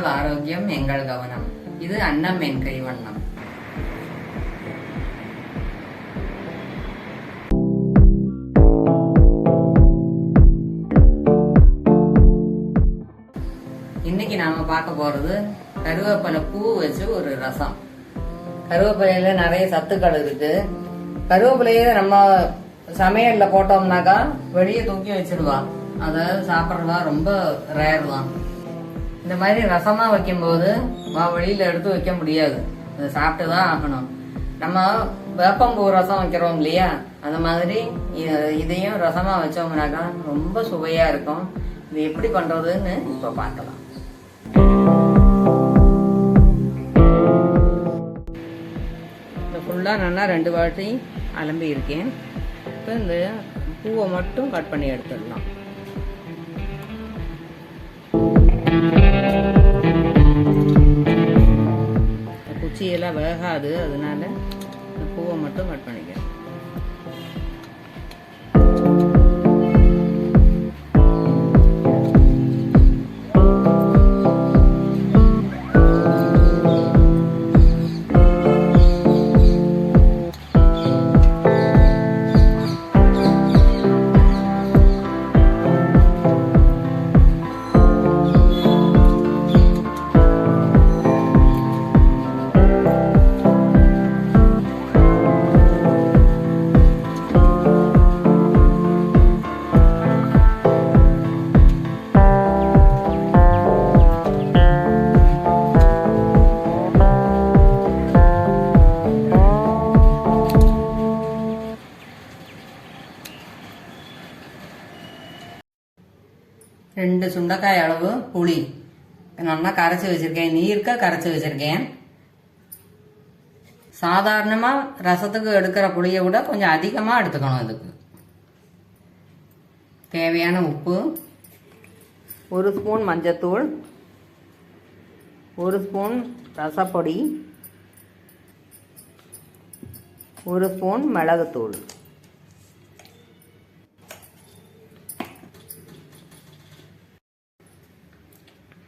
உங்கள் ஆரோக்கியம் எங்கள் கவனம். இது அன்னம் என் கைவண்ணம் இன்னைக்கு நாம பார்க்க போறது கருவேப்பிலை பூ வச்சு ஒரு ரசம். கருவேப்பிலையில நிறைய சத்துக்கள் இருக்கு. கருவேப்பிலையை நம்ம சமையல்ல போட்டோம்னாக்கா வெளியே தூக்கி வச்சிருவா அதை சாப்பிட்றதா ரொம்ப ரேர் தான். இந்த மாதிரி ரசமா வைக்கும்போது வா வழியில் எடுத்து வைக்க முடியாது. அதை சாப்பிட்டு தான் ஆகணும். நம்ம வேப்பம்பூ ரசம் வைக்கிறோம் இல்லையா? அந்த மாதிரி இதையும் ரசமா வச்சோம்னாக்கா ரொம்ப சுவையா இருக்கும். இது எப்படி பண்றதுன்னு இப்போ பார்க்கலாம். ஃபுல்லாக நல்லா ரெண்டு வாட்டி அலம்பி இருக்கேன் இப்போ இந்த பூவை மட்டும் கட் பண்ணி எடுத்துடலாம். இந்த குச்சியெல்லாம் வேகாது அதனால இந்த பூவை மட்டும் கட் பண்ணிக்கிறேன். ரெண்டு சுண்டைக்காய் அளவு புளி. நல்லா கரைச்சி வச்சிருக்கேன். நீர்க்க கரைச்சி வச்சிருக்கேன். சாதாரணமாக ரசத்துக்கு எடுக்கிற புளியை விட கொஞ்சம் அதிகமாக எடுத்துக்கணும் இதுக்கு. தேவையான உப்பு ஒரு ஸ்பூன் மஞ்சத்தூள் ஒரு ஸ்பூன் ரசப்பொடி ஒரு ஸ்பூன் மிளகுத்தூள்.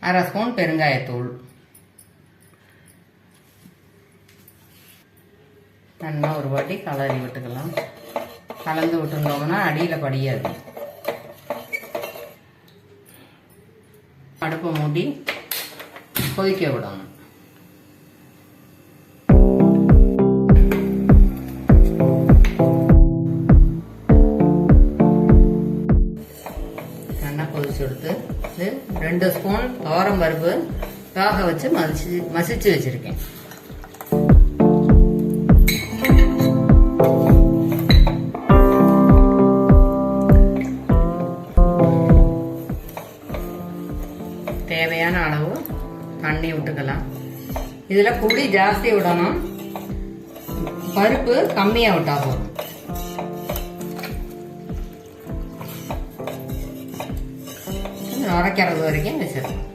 அரை ஸ்பூன் பெருங்காயத்தூள். நல்லா ஒரு வாட்டி கலரி விட்டுக்கலாம். கலந்து விட்டுருந்தோம்னா அடியில் படியாது. அடுப்பை மூடி கொதிக்க விடணும். நல்லா கொதிச்சு எடுத்து ரெண்டு ஸ்பூன் துவரம் பருப்பு வேக வச்சு மசிச்சு மசிச்சு வச்சுருக்கேன். தேவையான அளவு தண்ணி விட்டுக்கலாம். இதில் புளி ஜாஸ்தி விடணும். பருப்பு கம்மியாக விட்டா போதும். உரைக்கிறது வரைக்கும் வச்சிடணும்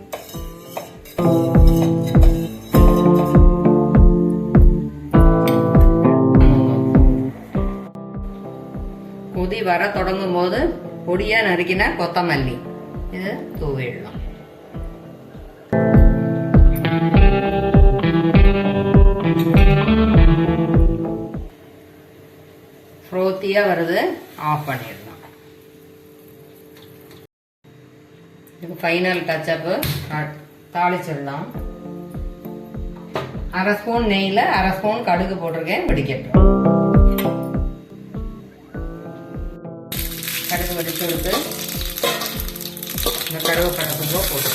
கொதி வர தொடங்கும் போது பொடியா நறுக்கின கொத்தமல்லி. இது தூவிடலாம் ஃப்ரோத்தியா வருது. ஆஃப் பண்ணிடலாம். இதுக்கு ஃபைனல் டச்சப்பு தாளிச்சிடலாம். அரை ஸ்பூன் நெய்யில் அரை ஸ்பூன் கடுகு போட்டிருக்கேன் வெடிக்கட்டும். கடுகு வெடித்து விட்டு இந்த கடுகு கடுக்கும்போ போட்டு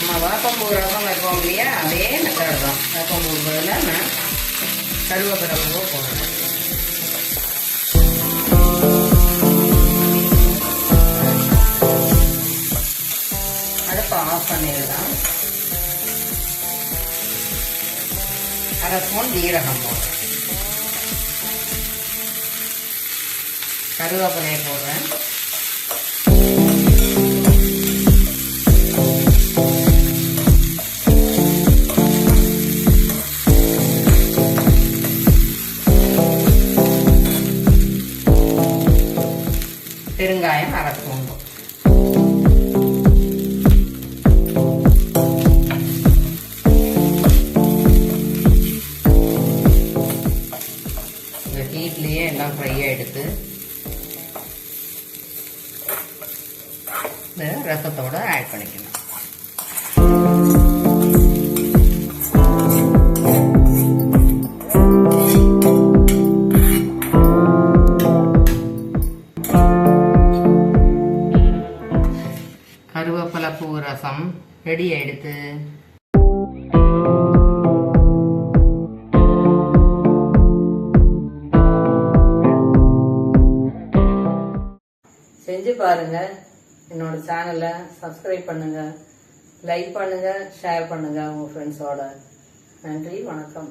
நம்ம வேப்பம்பூ ரசம் வைப்போம் இல்லையா? அதே மெத்தட் தான். வேப்பம்பூ பதில் நான் கருவேப்பிலை பூவை போடுறேன் பண்ணிடலாம் அரை ஸ்பூன் ஜீரகம் போடுறேன். கருவேப்பிலையை போடுறேன். பெருங்காயம் அரை ஸ்பூன் ஹீட்லேயே எல்லாம் ஃப்ரை ஆகிடுது இந்த ரசத்தோட ஆட் பண்ணிக்கணும் கருவேப்பிலை பூ ரசம் ரெடி ஆயிடுத்து. செஞ்சு பாருங்க. என்னோட சேனலை சப்ஸ்கிரைப் பண்ணுங்கள் லைக் பண்ணுங்கள் ஷேர் பண்ணுங்கள் உங்கள் ஃப்ரெண்ட்ஸோட நன்றி வணக்கம்.